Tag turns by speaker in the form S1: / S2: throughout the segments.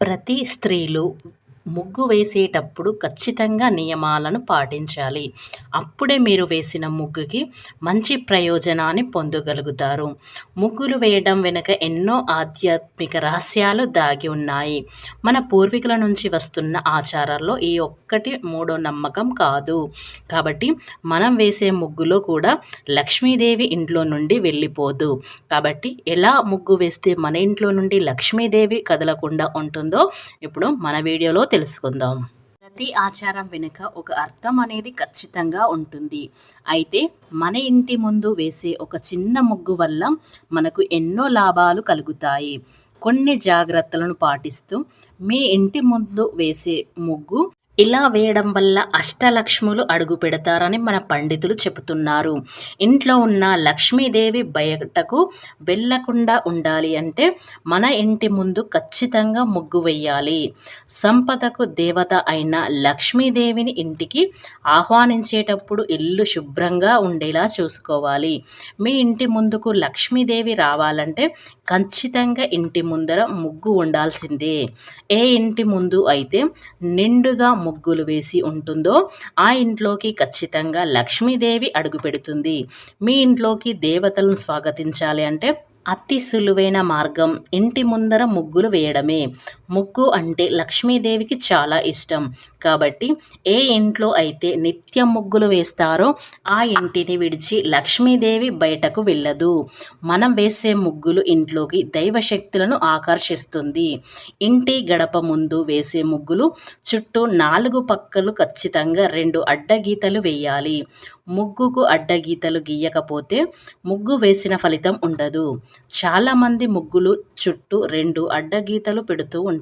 S1: ప్రతి స్త్రీలు ముగ్గు వేసేటప్పుడు ఖచ్చితంగా నియమాలను పాటించాలి. అప్పుడే మీరు వేసిన ముగ్గుకి మంచి ప్రయోజనాన్ని పొందగలుగుతారు. ముగ్గులు వేయడం వెనుక ఎన్నో ఆధ్యాత్మిక రహస్యాలు దాగి ఉన్నాయి. మన పూర్వీకుల నుంచి వస్తున్న ఆచారాల్లో ఈ ఒక్కటి మూడో నమ్మకం కాదు. కాబట్టి మనం వేసే ముగ్గులో కూడా లక్ష్మీదేవి ఇంట్లో నుండి వెళ్ళిపోదు. కాబట్టి ఎలా ముగ్గు వేస్తే మన ఇంట్లో నుండి లక్ష్మీదేవి కదలకుండా ఉంటుందో ఇప్పుడు మన వీడియోలో తెలుసుకుందాం. ప్రతి ఆచారం వెనుక ఒక అర్థం అనేది ఖచ్చితంగా ఉంటుంది. అయితే మన ఇంటి ముందు వేసే ఒక చిన్న ముగ్గు వల్ల మనకు ఎన్నో లాభాలు కలుగుతాయి. కొన్ని జాగ్రత్తలను పాటిస్తూ మీ ఇంటి ముందు వేసే ముగ్గు ఇలా వేయడం వల్ల అష్టలక్ష్ములు అడుగు పెడతారని మన పండితులు చెబుతున్నారు. ఇంట్లో ఉన్న లక్ష్మీదేవి బయటకు వెళ్ళకుండా ఉండాలి అంటే మన ఇంటి ముందు ఖచ్చితంగా ముగ్గు వేయాలి. సంపదకు దేవత అయిన లక్ష్మీదేవిని ఇంటికి ఆహ్వానించేటప్పుడు ఇల్లు శుభ్రంగా ఉండేలా చూసుకోవాలి. మీ ఇంటి ముందుకు లక్ష్మీదేవి రావాలంటే ఖచ్చితంగా ఇంటి ముందర ముగ్గు ఉండాల్సిందే. ఏ ఇంటి ముందు అయితే నిండుగా ముగ్గులు వేసి ఉంటుందో ఆ ఇంట్లోకి ఖచ్చితంగా లక్ష్మీదేవి అడుగు పెడుతుంది. మీ ఇంట్లోకి దేవతలను స్వాగతించాలి అంటే అతి సులువైన మార్గం ఇంటి ముందర ముగ్గులు వేయడమే. ముగ్గు అంటే లక్ష్మీదేవికి చాలా ఇష్టం. కాబట్టి ఏ ఇంట్లో అయితే నిత్యం ముగ్గులు వేస్తారో ఆ ఇంటిని విడిచి లక్ష్మీదేవి బయటకు వెళ్ళదు. మనం వేసే ముగ్గులు ఇంట్లోకి దైవశక్తులను ఆకర్షిస్తుంది. ఇంటి గడప ముందు వేసే ముగ్గులు చుట్టూ నాలుగు పక్కలు ఖచ్చితంగా రెండు అడ్డగీతలు వేయాలి. ముగ్గుకు అడ్డగీతలు గీయకపోతే ముగ్గు వేసిన ఫలితం ఉండదు. చాలామంది ముగ్గులు చుట్టూ రెండు అడ్డగీతలు పెడుతూ ఉంటారు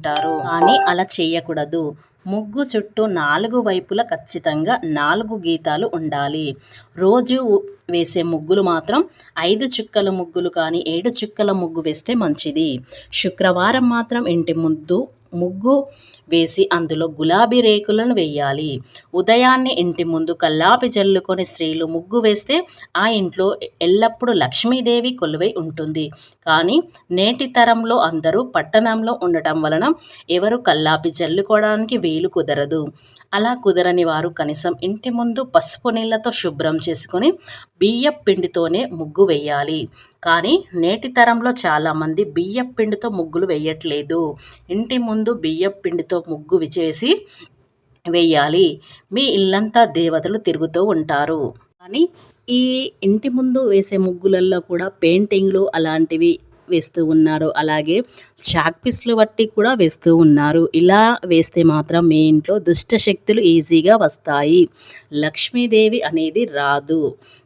S1: కానీ అలా చేయకూడదు. ముగ్గు చుట్టూ నాలుగు వైపులా ఖచ్చితంగా నాలుగు గీతాలు ఉండాలి. రోజు వేసే ముగ్గులు మాత్రం ఐదు చుక్కల ముగ్గులు కానీ ఏడు చుక్కల ముగ్గు వేస్తే మంచిది. శుక్రవారం మాత్రం ఇంటి ముందు ముగ్గు వేసి అందులో గులాబీ రేకులను వేయాలి. ఉదయాన్నే ఇంటి ముందు కల్లాపి జల్లుకొని స్త్రీలు ముగ్గు వేస్తే ఆ ఇంట్లో ఎల్లప్పుడూ లక్ష్మీదేవి కొలువై ఉంటుంది. కానీ నేటి తరంలో అందరూ పట్టణంలో ఉండటం వలన ఎవరు కల్లాపి జల్లుకోవడానికి వీలు కుదరదు. అలా కుదరని వారు కనీసం ఇంటి ముందు పసుపు నీళ్ళతో శుభ్రం చేసుకొని బియ్య పిండితోనే ముగ్గు వేయాలి. కానీ నేటి తరంలో చాలామంది బియ్యపు పిండితో ముగ్గులు వేయట్లేదు. ఇంటి ముందు బియ్యపు పిండితో ముగ్గు విచేసి వేయాలి. మీ ఇల్లంతా దేవతలు తిరుగుతూ ఉంటారు. కానీ ఈ ఇంటి ముందు వేసే ముగ్గులలో కూడా పెయింటింగ్లు అలాంటివి వేస్తూ ఉన్నారు. అలాగే షాక్ పీస్లు బట్టి కూడా వేస్తూ ఉన్నారు. ఇలా వేస్తే మాత్రం మీ ఇంట్లో దుష్ట శక్తులు ఈజీగా వస్తాయి. లక్ష్మీదేవి అనేది రాదు.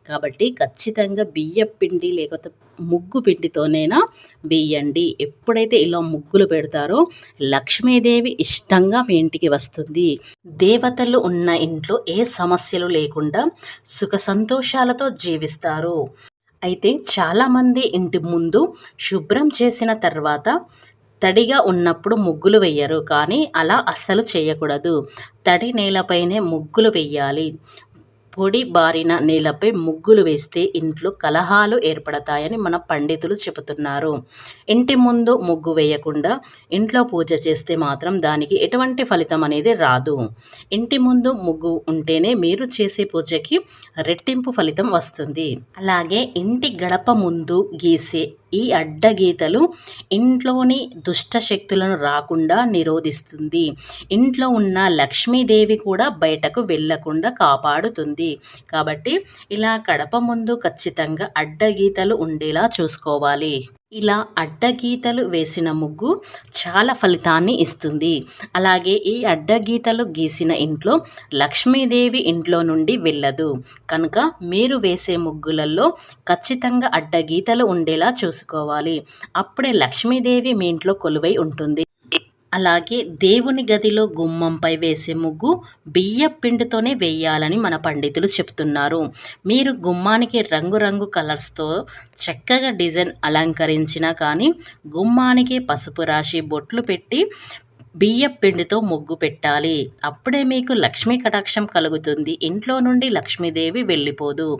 S1: కాబట్టి ఖచ్చితంగా బియ్య పిండి లేకపోతే ముగ్గు పిండితోనైనా వేయండి. ఎప్పుడైతే ఇలా ముగ్గులు పెడతారో లక్ష్మీదేవి ఇష్టంగా మీ ఇంటికి వస్తుంది. దేవతలు ఉన్న ఇంట్లో ఏ సమస్యలు లేకుండా సుఖ సంతోషాలతో జీవిస్తారు. అయితే చాలామంది ఇంటి ముందు శుభ్రం చేసిన తర్వాత తడిగా ఉన్నప్పుడు ముగ్గులు వెయ్యరు కానీ అలా అస్సలు చేయకూడదు. తడి నేలపైనే ముగ్గులు వెయ్యాలి పొడి బారిన నేలపై ముగ్గులు వేస్తే ఇంట్లో కలహాలు ఏర్పడతాయని మన పండితులు చెబుతున్నారు. ఇంటి ముందు ముగ్గు వేయకుండా ఇంట్లో పూజ చేస్తే మాత్రం దానికి ఎటువంటి ఫలితం అనేది రాదు. ఇంటి ముందు ముగ్గు ఉంటేనే మీరు చేసే పూజకి రెట్టింపు ఫలితం వస్తుంది. అలాగే ఇంటి గడప ముందు గీసే ఈ అడ్డగీతలు ఇంట్లోని దుష్ట శక్తులను రాకుండా నిరోధిస్తుంది. ఇంట్లో ఉన్న లక్ష్మీదేవి కూడా బయటకు వెళ్ళకుండా కాపాడుతుంది. కాబట్టి ఇలా కడప ముందు ఖచ్చితంగా అడ్డగీతలు ఉండేలా చూసుకోవాలి. ఇలా అడ్డగీతలు వేసిన ముగ్గు చాలా ఫలితాన్ని ఇస్తుంది. అలాగే ఈ అడ్డగీతలు గీసిన ఇంట్లో లక్ష్మీదేవి ఇంట్లో నుండి వెళ్ళదు. కనుక మీరు వేసే ముగ్గులలో ఖచ్చితంగా అడ్డగీతలు ఉండేలా చూసుకోవాలి. అప్పుడే లక్ష్మీదేవి మీ ఇంట్లో కొలువై ఉంటుంది. అలాగే దేవుని గదిలో గుమ్మంపై వేసే ముగ్గు బియ్య పిండితోనే వేయాలని మన పండితులు చెప్తున్నారు. మీరు గుమ్మానికి రంగురంగు కలర్స్తో చక్కగా డిజైన్ అలంకరించినా కానీ గుమ్మానికి పసుపు రాసి బొట్లు పెట్టి బియ్యం పిండితో ముగ్గు పెట్టాలి. అప్పుడే మీకు లక్ష్మీ కటాక్షం కలుగుతుంది. ఇంట్లో నుండి లక్ష్మీదేవి వెళ్ళిపోదు.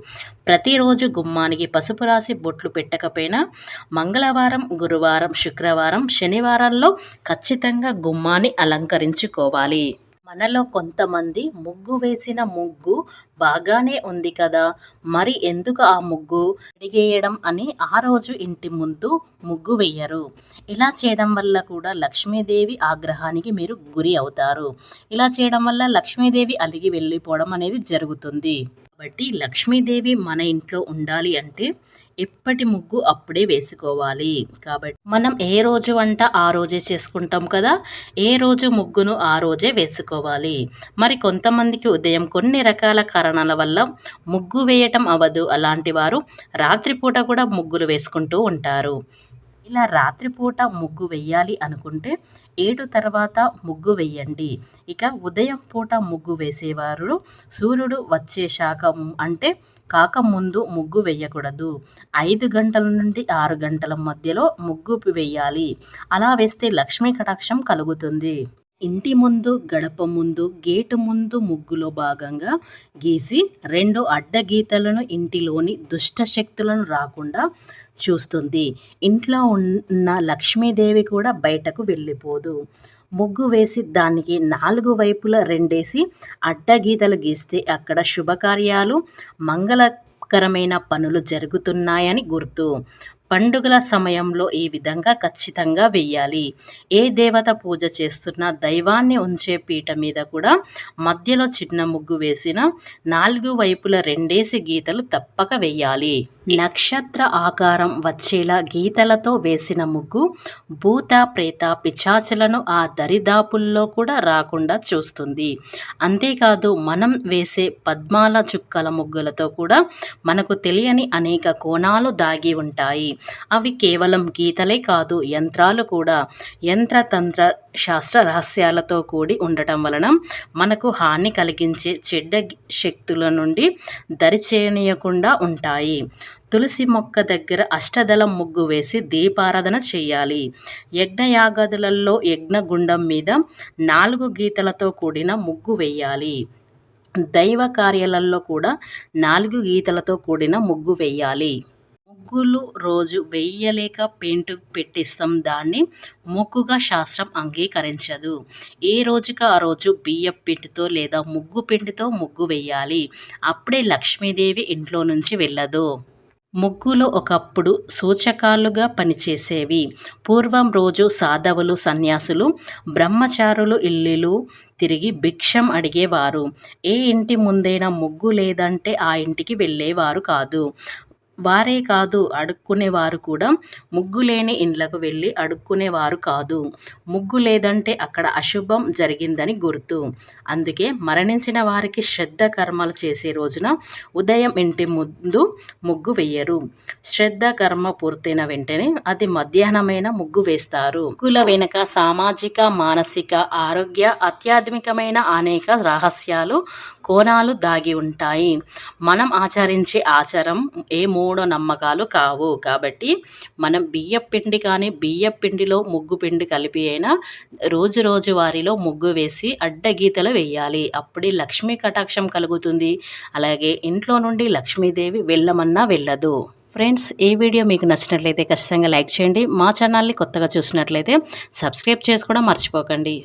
S1: ప్రతిరోజు గుమ్మానికి పసుపు రాసి బొట్లు పెట్టకపోయినా మంగళవారం గురువారం శుక్రవారం శనివారాల్లో ఖచ్చితంగా గుమ్మాన్ని అలంకరించుకోవాలి. మనలో కొంతమంది ముగ్గు వేసిన ముగ్గు బాగానే ఉంది కదా? మరి ఎందుకు ఆ ముగ్గు అడిగేయడం అని ఆ రోజు ఇంటి ముందు ముగ్గు వేయరు. ఇలా చేయడం వల్ల కూడా లక్ష్మీదేవి ఆగ్రహానికి మీరు గురి అవుతారు. ఇలా చేయడం వల్ల లక్ష్మీదేవి అలిగి వెళ్ళిపోవడం అనేది జరుగుతుంది. కాబట్టి లక్ష్మీదేవి మన ఇంట్లో ఉండాలి అంటే ఎప్పటి ముగ్గు అప్పుడే వేసుకోవాలి. కాబట్టి మనం ఏ రోజు వంట ఆ రోజే చేసుకుంటాం కదా? ఏ రోజు ముగ్గును ఆ రోజే వేసుకోవాలి. మరి కొంతమందికి ఉదయం కొన్ని రకాల కారణాల వల్ల ముగ్గు వేయటం అవ్వదు. అలాంటి వారు రాత్రిపూట కూడా ముగ్గులు వేసుకుంటూ ఉంటారు. ఇలా రాత్రిపూట ముగ్గు వెయ్యాలి అనుకుంటే ఏడు తర్వాత ముగ్గు వెయ్యండి. ఇక ఉదయం పూట ముగ్గు వేసేవారు సూర్యుడు వచ్చేశాక అంటే కాకముందు ముగ్గు వేయకూడదు. ఐదు గంటల నుండి ఆరు గంటల మధ్యలో ముగ్గు వేయాలి. అలా వేస్తే లక్ష్మీ కటాక్షం కలుగుతుంది. ఇంటి ముందు గడప ముందు గేటు ముందు ముగ్గులో భాగంగా గీసి రెండు అడ్డగీతలను ఇంటిలోని దుష్ట శక్తులను రాకుండా చూస్తుంది. ఇంట్లో ఉన్న లక్ష్మీదేవి కూడా బయటకు వెళ్ళిపోదు. ముగ్గు వేసి దానికి నాలుగు వైపుల రెండేసి అడ్డగీతలు గీస్తే అక్కడ శుభకార్యాలు మంగళకరమైన పనులు జరుగుతున్నాయని గుర్తు. పండుగల సమయంలో ఈ విధంగా ఖచ్చితంగా వెయ్యాలి. ఏ దేవత పూజ చేస్తున్నా దైవాన్ని ఉంచే పీట మీద కూడా మధ్యలో చిన్న ముగ్గు వేసిన నాలుగు వైపుల రెండేసి గీతలు తప్పక వెయ్యాలి. నక్షత్ర ఆకారం వచ్చేలా గీతలతో వేసిన ముగ్గు భూత ప్రేత పిచాచలను ఆ దరిదాపుల్లో కూడా రాకుండా చూస్తుంది. అంతేకాదు మనం వేసే పద్మాల చుక్కల ముగ్గులతో కూడా మనకు తెలియని అనేక కోణాలు దాగి ఉంటాయి. అవి కేవలం గీతలే కాదు యంత్రాలు కూడా. యంత్రతంత్ర శాస్త్ర రహస్యాలతో కూడి ఉండటం వలన మనకు హాని కలిగించే చెడ్డ శక్తుల నుండి దరిచేయనీయకుండా ఉంటాయి. తులసి మొక్క దగ్గర అష్టదళం ముగ్గు వేసి దీపారాధన చేయాలి. యజ్ఞయాగదులలో యజ్ఞగుండం మీద నాలుగు గీతలతో కూడిన ముగ్గు వేయాలి. దైవ కార్యాలలో కూడా నాలుగు గీతలతో కూడిన ముగ్గు వేయాలి. ముగ్గులు రోజు వెయ్యలేక పెయింట్ పెట్టిస్తాం. దాన్ని ముగ్గుగా శాస్త్రం అంగీకరించదు. ఏ రోజుకి ఆ రోజు బియ్యం పిండితో లేదా ముగ్గు పిండితో ముగ్గు వేయాలి. అప్పుడే లక్ష్మీదేవి ఇంట్లో నుంచి వెళ్ళదు. ముగ్గులు ఒకప్పుడు సూచకాలుగా పనిచేసేవి. పూర్వం రోజు సాధవులు సన్యాసులు బ్రహ్మచారులు ఇల్లులు తిరిగి భిక్షం అడిగేవారు. ఏ ఇంటి ముందైనా ముగ్గు లేదంటే ఆ ఇంటికి వెళ్ళేవారు కాదు. వారే కాదు అడుక్కునేవారు కూడా ముగ్గు లేని ఇండ్లకు వెళ్ళి అడుక్కునేవారు కాదు. ముగ్గు లేదంటే అక్కడ అశుభం జరిగిందని గుర్తు. అందుకే మరణించిన వారికి శ్రద్ధ కర్మలు చేసే రోజున ఉదయం ఇంటి ముందు ముగ్గు వెయ్యరు శ్రద్ధ కర్మ పూర్తయిన వెంటనే అది మధ్యాహ్నమైన ముగ్గు వేస్తారు. ముగ్గుల వెనుక సామాజిక మానసిక ఆరోగ్య అత్యాధునికమైన అనేక రహస్యాలు కోణాలు దాగి ఉంటాయి. మనం ఆచరించే ఆచారం ఏ మూఢ నమ్మకాలు కావు. కాబట్టి మనం బియ్య పిండి కానీ బియ్య పిండిలో ముగ్గు పిండి కలిపి అయినా రోజు రోజు వారిలో ముగ్గు వేసి అడ్డగీతలు వేయాలి. అప్పుడే లక్ష్మీ కటాక్షం కలుగుతుంది. అలాగే ఇంట్లో నుండి లక్ష్మీదేవి వెళ్ళమన్నా వెళ్ళదు. ఫ్రెండ్స్ ఈ వీడియో మీకు నచ్చినట్లయితే ఖచ్చితంగా లైక్ చేయండి. మా ఛానల్ని కొత్తగా చూసినట్లయితే సబ్స్క్రైబ్ చేసుకోవడం మర్చిపోకండి.